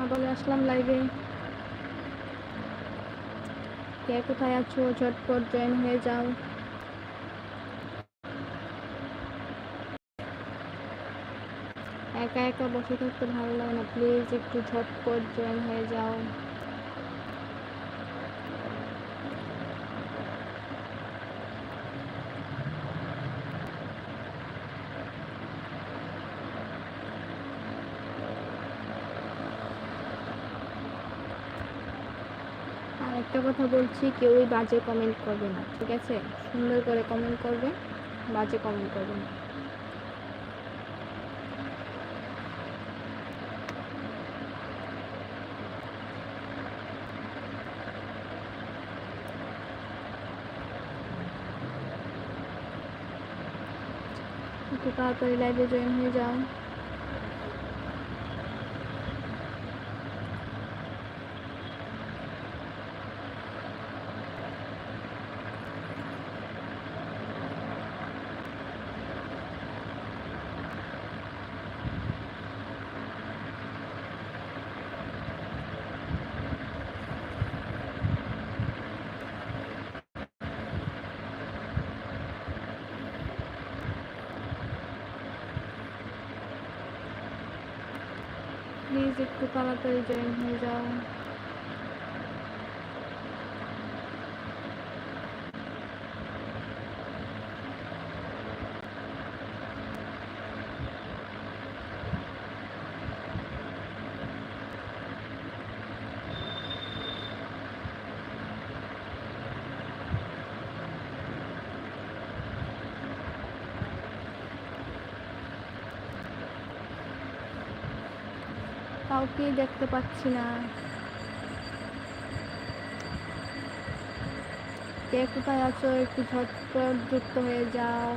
আবার আসলাম লাইভে কে কোথায় আছো? ঝটপট জয়েন হয়ে যাও। একা একা বসে থাকতে ভালো লাগে না। প্লিজ একটু ঝটপট জয়েন হয়ে যাও আর একটা কথা বলছি, কেউই বাজে কমেন্ট করবে না, ঠিক আছে? সুন্দর করে কমেন্ট করবে, বাজে কমেন্ট করবে না। একটু তাড়াতাড়ি লাইভে জয়েন হয়ে যাও প্লিজ একটু জয়েন হয়ে যাও। কাউকেই দেখতে পাচ্ছি না। কে কোথায় আছো? একটু ঝটপট যুক্ত হয়ে যাও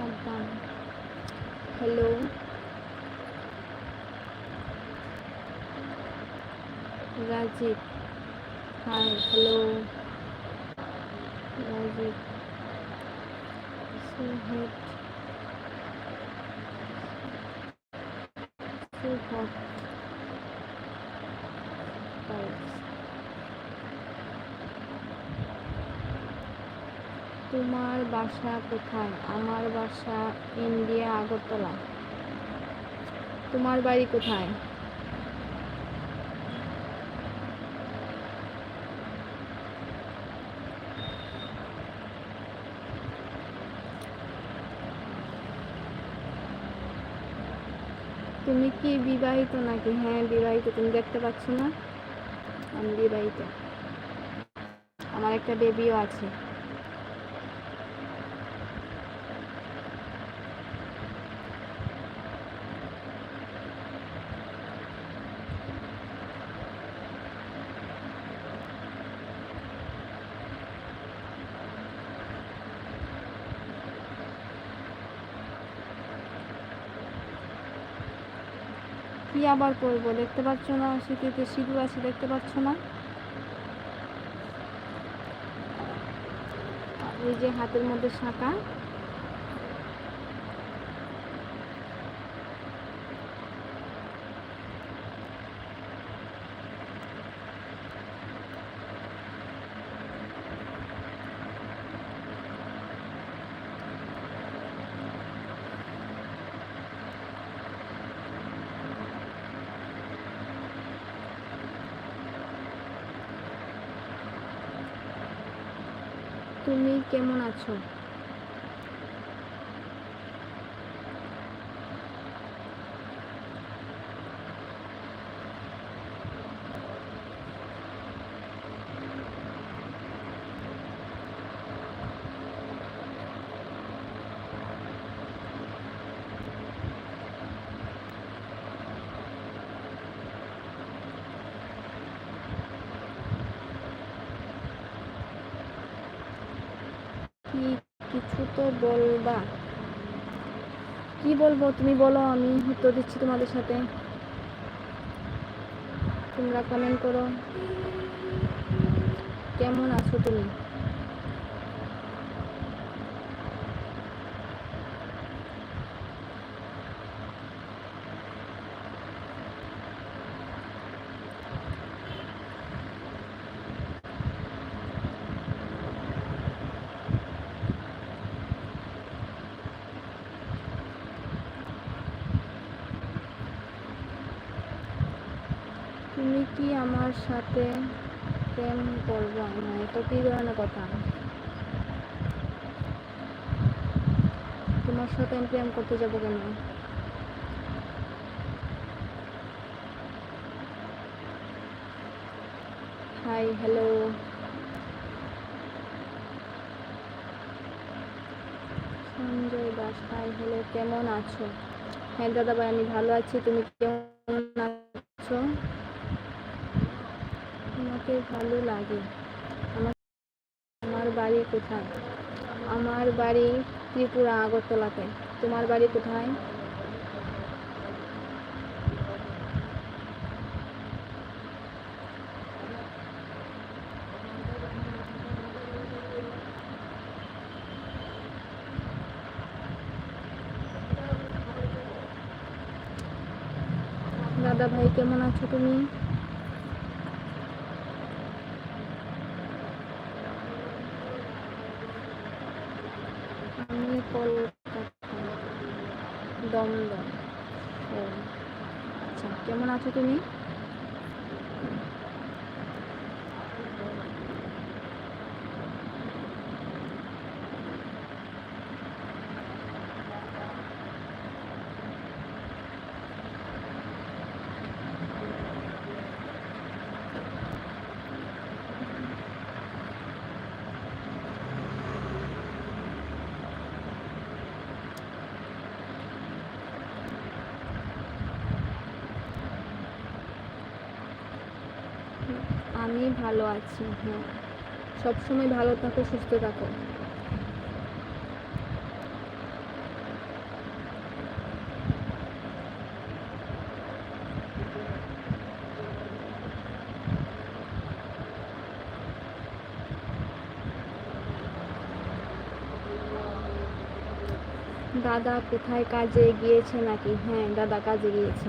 একদম hello Rajib hi hello Rajib সুহেট সুহট তোমার বাসা কোথায়? আমার বাসা ইন্ডিয়া আগরতলা। তোমার বাড়ি কোথায় তুমি কি বিবাহিত নাকি? হ্যাঁ বিবাহিত। তুমি দেখতে পাচ্ছ না? আমি বিবাহিত। আমার একটা বেবিও আছে। কি আবার পরবো দেখতে পাচ্ছ না? শীতে সিঁদুর আছে, দেখতে পাচ্ছ না? এই যে হাতের মধ্যে শাঁকা তুমি কেমন আছো কি কিছু তো বলবা? কি বলব? তুমি বলো, আমি উত্তর দিচ্ছি তোমাদের সাথে। তোমরা কমেন্ট করো। কেমন আছো তুমি? কি আমার সাথে প্রেম করবে না, এটা কি ধরনের কথা? তোমার সাথে আমি প্রেম করতে যাব কেন? Hi hello Sanjay Das hi hello কেমন আছো? হ্যাঁ দাদা ভাই আমি ভালো আছি। তুমি ভালো লাগে। আমার বাড়ি কোথায়? আমার বাড়ি ত্রিপুরা, আগরতলাতে। তোমার বাড়ি কোথায়? দাদা ভাই কেমন আছো তুমি আমি কলকাতা দমদম ও আচ্ছা কেমন আছো তুমি আমি ভালো আছি হ্যাঁ। সবসময় ভালো থাকো, সুস্থ থাকো। দাদা কোথায় কাজে গিয়েছে নাকি? হ্যাঁ দাদা কাজে গিয়েছে।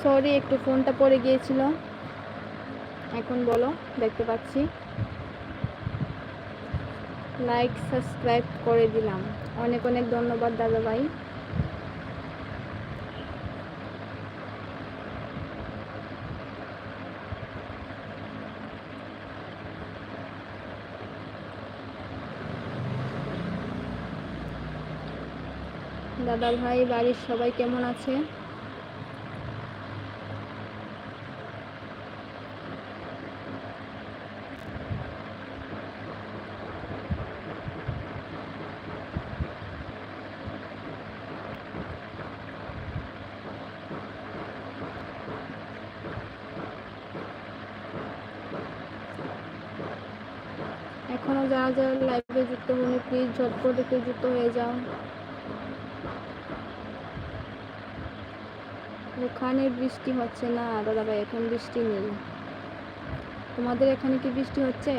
সরি, একটু ফোনটা পড়ে গিয়েছিল। এখন বলো, দেখতে পাচ্ছি। লাইক সাবস্ক্রাইব করে দিলাম। অনেক অনেক ধন্যবাদ দাদা ভাই দাদা ভাই বাড়ির সবাই কেমন আছে এখনও যারা যারা লাইভে যুক্ত হলে প্লিজ ঝটপট যুক্ত হয়ে যাও? ওখানে বৃষ্টি হচ্ছে না দাদা ভাই এখন বৃষ্টি নেই। তোমাদের এখানে কি বৃষ্টি হচ্ছে?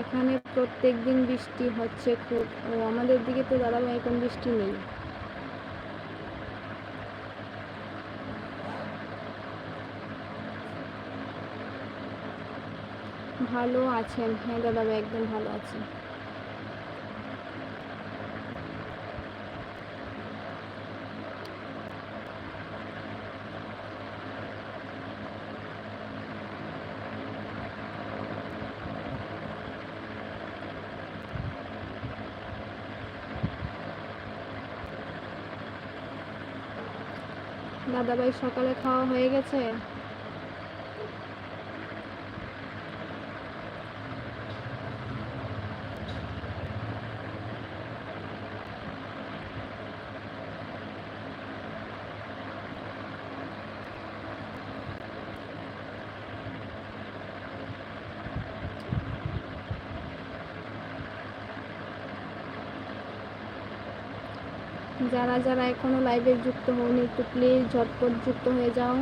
এখানে প্রত্যেক দিন বৃষ্টি হচ্ছে খুব। ও, আমাদের দিকে তো দাদা ভাই এখন বৃষ্টি নেই। ভালো আছেন? হ্যাঁ দাদা ভাই একদম ভালো আছি। দাদাভাই সকালে খাওয়া হয়ে গেছে? যারা যারা এখনও লাইভে যুক্ত হওনি, একটু প্লিজ ঝটপট যুক্ত হয়ে যাও।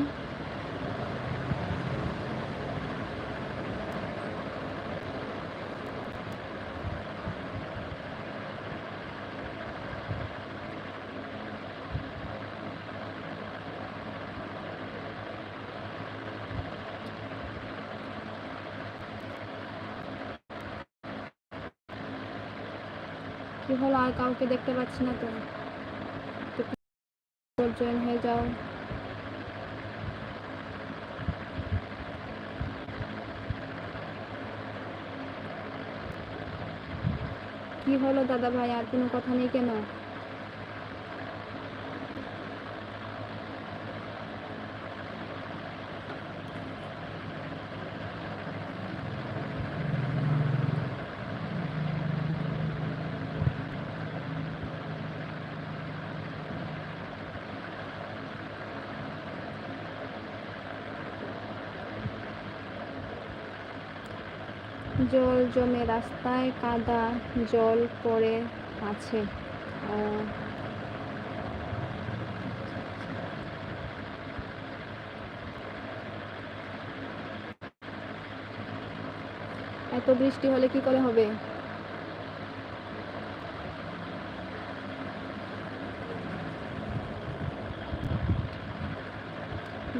কি হলো? আর কাউকে দেখতে পাচ্ছি না তো? জয়েন হয়ে যাও কি হলো দাদা ভাই? আর কোনো কথা নেই কেন জল জমে রাস্তায় কাদা জল পড়ে আছে। ও। এত বৃষ্টি হলে কি করে হবে?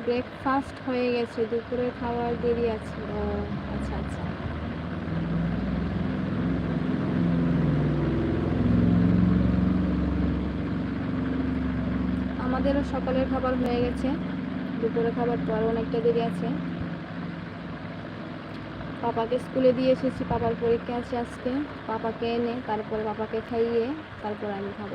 ব্রেকফাস্ট হয়ে গেছে দুপুরে খাওয়ার দেরি আছে। ও আচ্ছা আচ্ছা। আমাদেরও সকালের খাবার হয়ে গেছে। দুপুরে খাবার তো আর অনেকটা দেরি আছে। পাপাকে স্কুলে দিয়ে এসেছি, পাপার পরীক্ষা আছে আজকে। পাপাকে এনে, তারপরে পাপাকে খাইয়ে, তারপরে আমি খাব।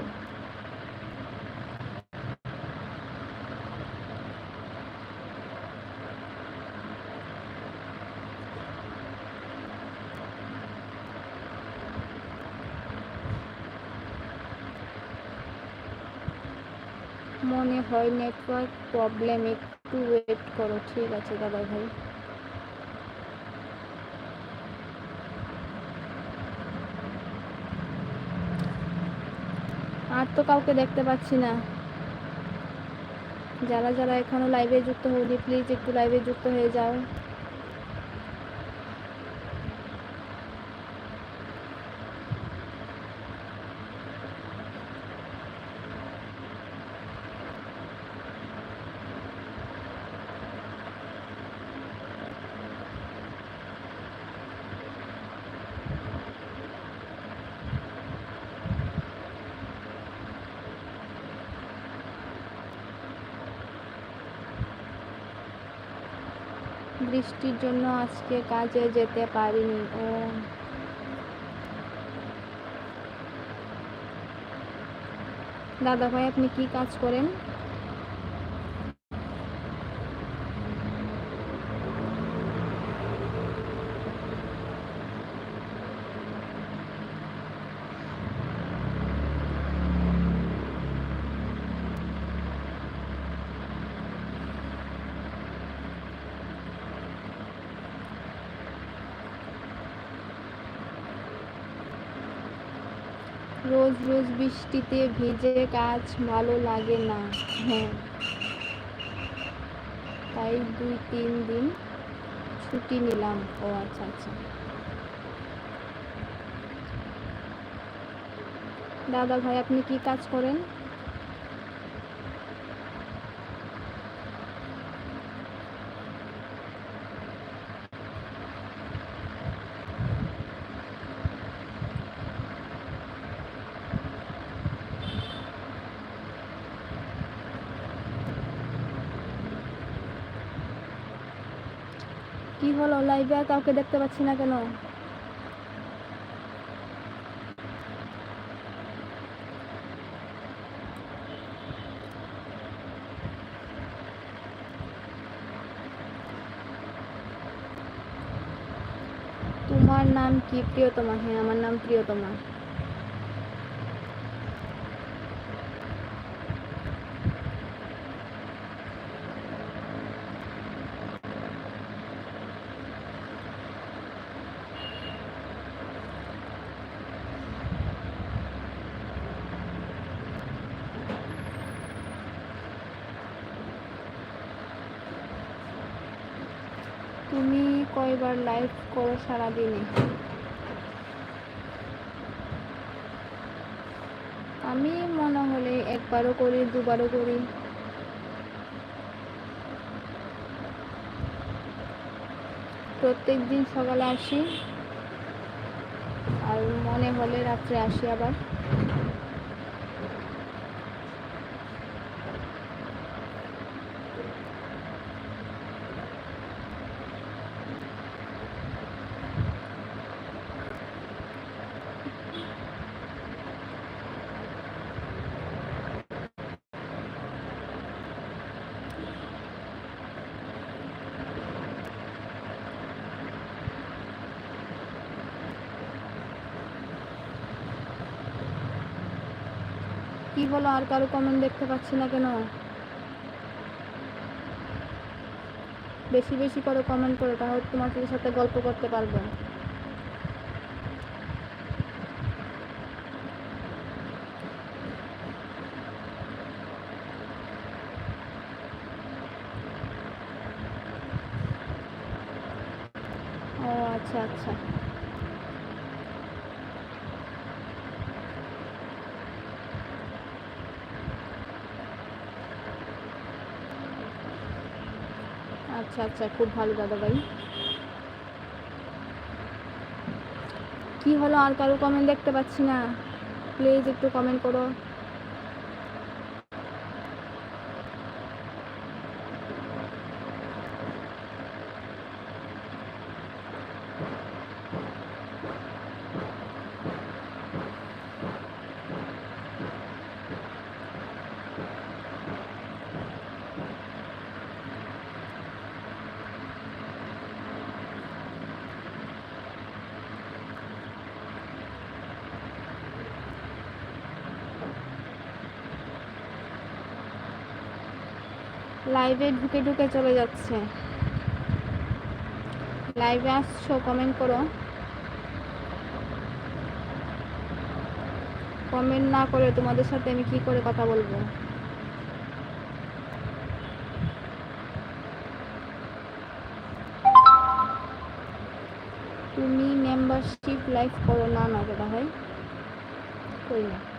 মনে হয় নেটওয়ার্ক প্রবলেম একটু ওয়েট করো, ঠিক আছে দাদা ভাই। আর তো কাউকে দেখতে পাচ্ছি না। যারা যারা এখনও লাইভে যুক্ত হয়নি প্লিজ একটু লাইভে যুক্ত হয়ে যাও। বৃষ্টির জন্য আজকে কাজে যেতে পারিনি ও। দাদা ভাই আপনি কি কাজ করেন? বৃষ্টিতে ভিজে গাছ ভালো লাগে না। হ্যাঁ। তাই দুই তিন দিন ছুটি নিলাম। ও আচ্ছা আচ্ছা। দাদা ভাই, আপনি কি কাজ করেন? কি হলো? লাইভে কাউকে দেখতে পাচ্ছি না কেন? তোমার নাম কি? প্রিয়তমা। হ্যাঁ আমার নাম প্রিয়তমা। তুমি কয়বার লাইভ করো সারাদিনে আমি মনে হলে একবারও করি, দুবারও করি। প্রত্যেক দিন সকালে আসি, আর মনে হলে রাত্রে আসি আবার। কি হলো? আর কারও কমেন্ট দেখতে পাচ্ছি না কেন? বেশি বেশি করে কমেন্ট করে তাহলে তোমার সাথে গল্প করতে পারব ও আচ্ছা আচ্ছা আচ্ছা খুব ভালো দাদাভাই। কি হলো? আর কারও কমেন্ট দেখতে পাচ্ছি না। প্লিজ একটু কমেন্ট করো। লাইভে ঢুকে ঢুকে চলে যাচ্ছে। লাইভে আসছো কমেন্ট করো। কমেন্ট না করে তোমাদের সাথে আমি কি করে কথা বলব? তুমি মেম্বারশিপ লাইভ করো না না দাদা ভাই। করি না?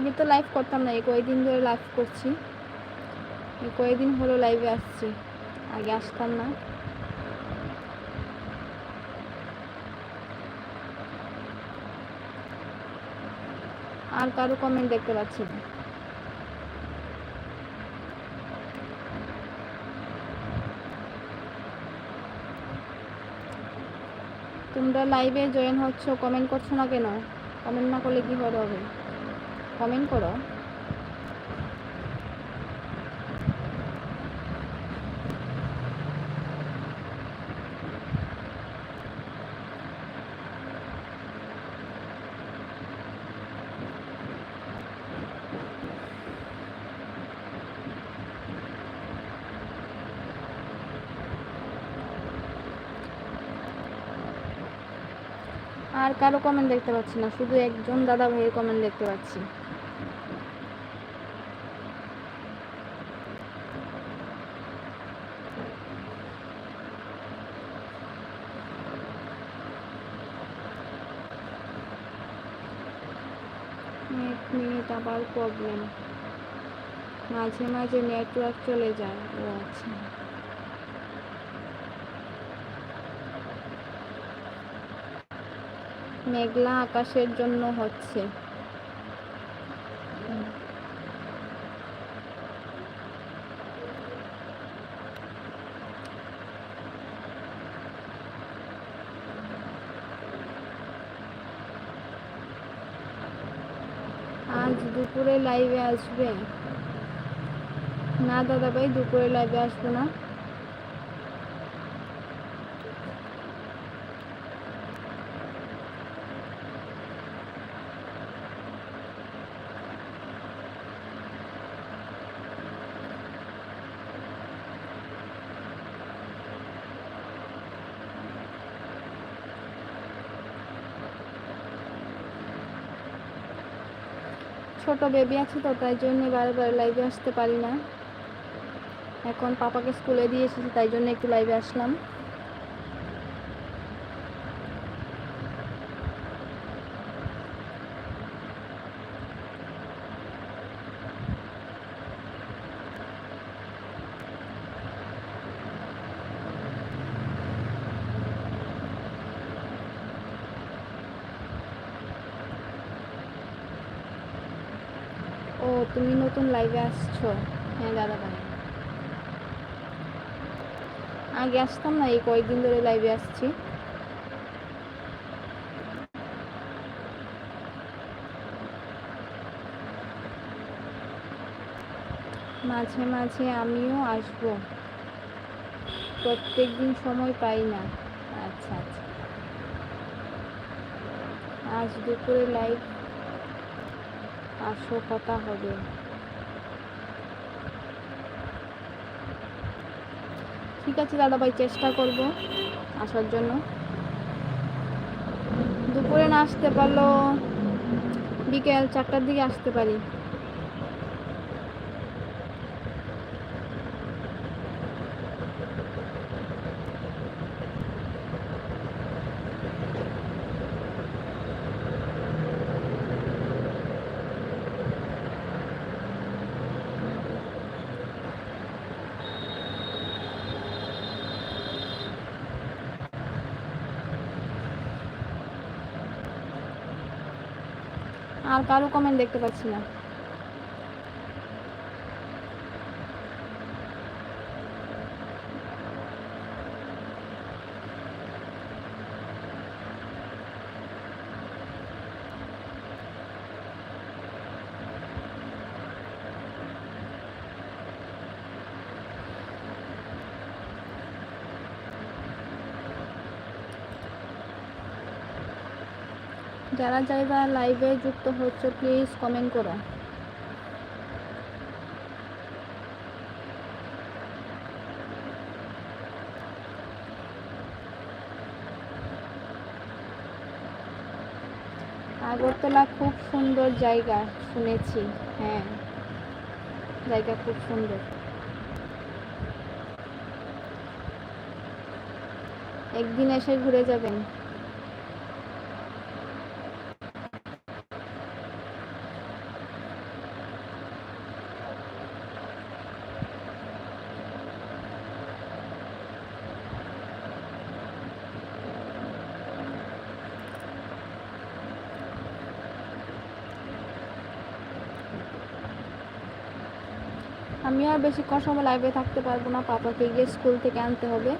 আগে তো লাইভ করতাম না, এই কয়েকদিন ধরে লাইভ করছি। এই কয়েকদিন হলো লাইভে আসছি, আগে আসতাম না। আর কারও কমেন্ট দেখতে পাচ্ছি না। তোমরা লাইভে জয়েন হচ্ছ কমেন্ট করছ না কেন? কমেন্ট না করলে কি হবে? কমেন্ট করো। আর কারও কমেন্ট দেখতে পাচ্ছি না, শুধু একজন দাদা ভাইয়ের কমেন্ট দেখতে পাচ্ছি এক মিনিট আবার প্রবলেম মাঝে মাঝে নেটওয়ার্ক চলে যায় ও আচ্ছা। মেঘলা আকাশের জন্য হচ্ছে। আজ দুপুরে লাইভে আসবে না দাদা ভাই দুপুরে লাইভে আসব না। ছোট বেবি আছে তো, তাই জন্য বারবার লাইভে আসতে পারি না। এখন পাপাকে স্কুলে দিয়ে এসেছি, তাই জন্য একটু লাইভে আসলাম ও তুমি নতুন লাইভে আসছো? হ্যাঁ দাদা ভাই আগে আসতাম না, এই কয়েকদিন ধরে লাইভে আসছি। মাঝে মাঝে আমিও আসব। প্রত্যেক দিন সময় পাই না। আচ্ছা আচ্ছা। আজ দুপুরে লাইভ আসো কথা হবে। ঠিক আছে দাদা ভাই চেষ্টা করব আসার জন্য। দুপুরে না আসতে পারল বিকেল চারটার দিকে আসতে পারি আর কারও কমেন্ট দেখতে পাচ্ছি না। যারা যারা লাইভে যুক্ত হচ্ছে প্লিজ কমেন্ট করো। আগরতলা খুব সুন্দর জায়গা, শুনেছি। হ্যাঁ জায়গা খুব সুন্দর। একদিন এসে ঘুরে যাবেন। আমি আর বেশিক্ষণ সময় লাইভে থাকতে পারব না পাপাকে গিয়ে স্কুল থেকে আনতে হবে।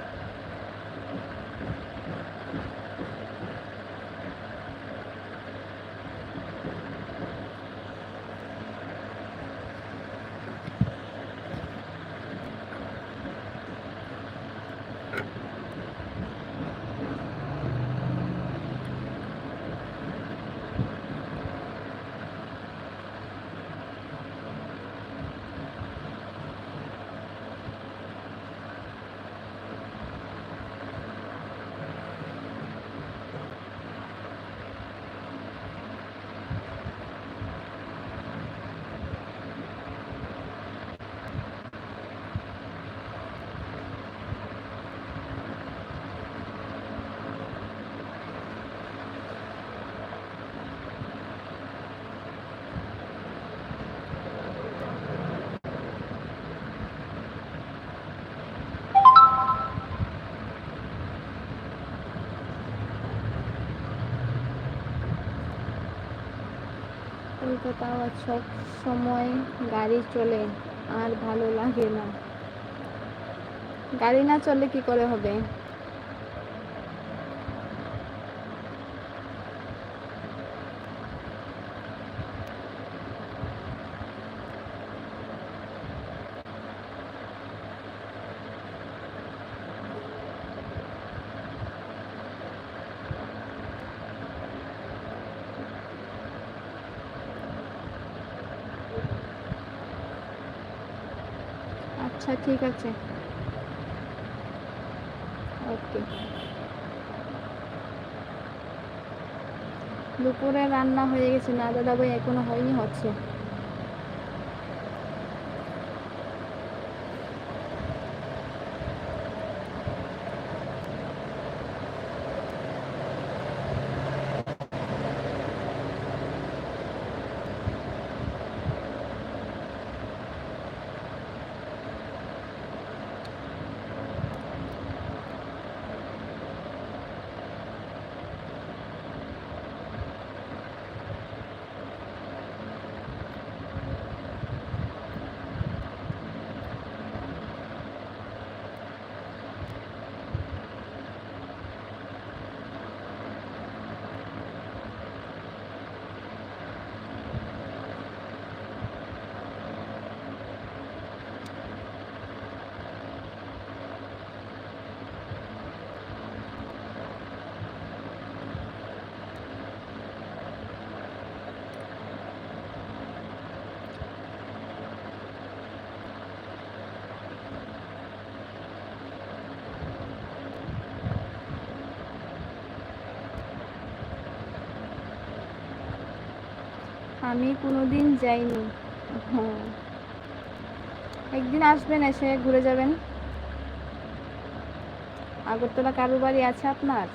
কলকাতা সব সময় গাড়ি চলে আর ভালো লাগে না। গাড়ি না চললে কি করে হবে? আচ্ছা ঠিক আছে। ওকে। দুপুরে রান্না হয়ে গেছে। না দাদা ভাই এখনও হয়নি হচ্ছে। আমি কোনোদিন যাইনি। হ্যাঁ। একদিন আসবেন এসে, ঘুরে যাবেন। আগরতলা কারু বাড়ি আছে আপনার?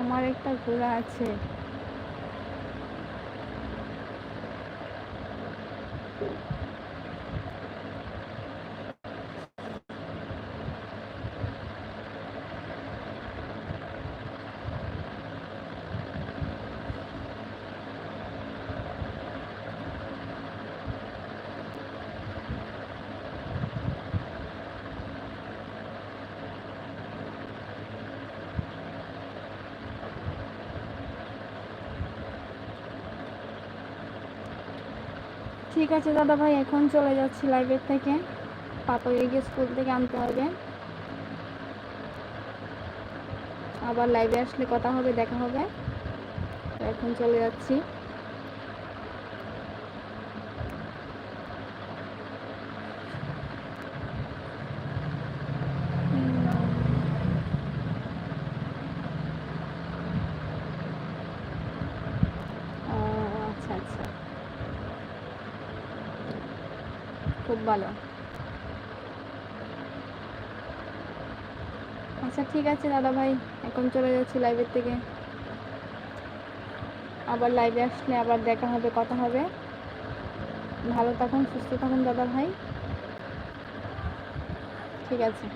আমার একটা ঘোড়া আছে। ঠিক আছে দাদা ভাই এখন চলে যাচ্ছি লাইব্রেরি থেকে। পাপাকে গিয়ে স্কুল থেকে আনতে হবে। আবার লাইব্রেরি আসলে কথা হবে, দেখা হবে। এখন চলে যাচ্ছি ও আচ্ছা আচ্ছা খুব ভালো আচ্ছা ঠিক আছে দাদা ভাই, এখন চলে যাচ্ছি লাইভের থেকে। আবার লাইভে আসলে আবার দেখা হবে, কথা হবে। ভালো থাকুন, সুস্থ থাকুন দাদা ভাই। ঠিক আছে।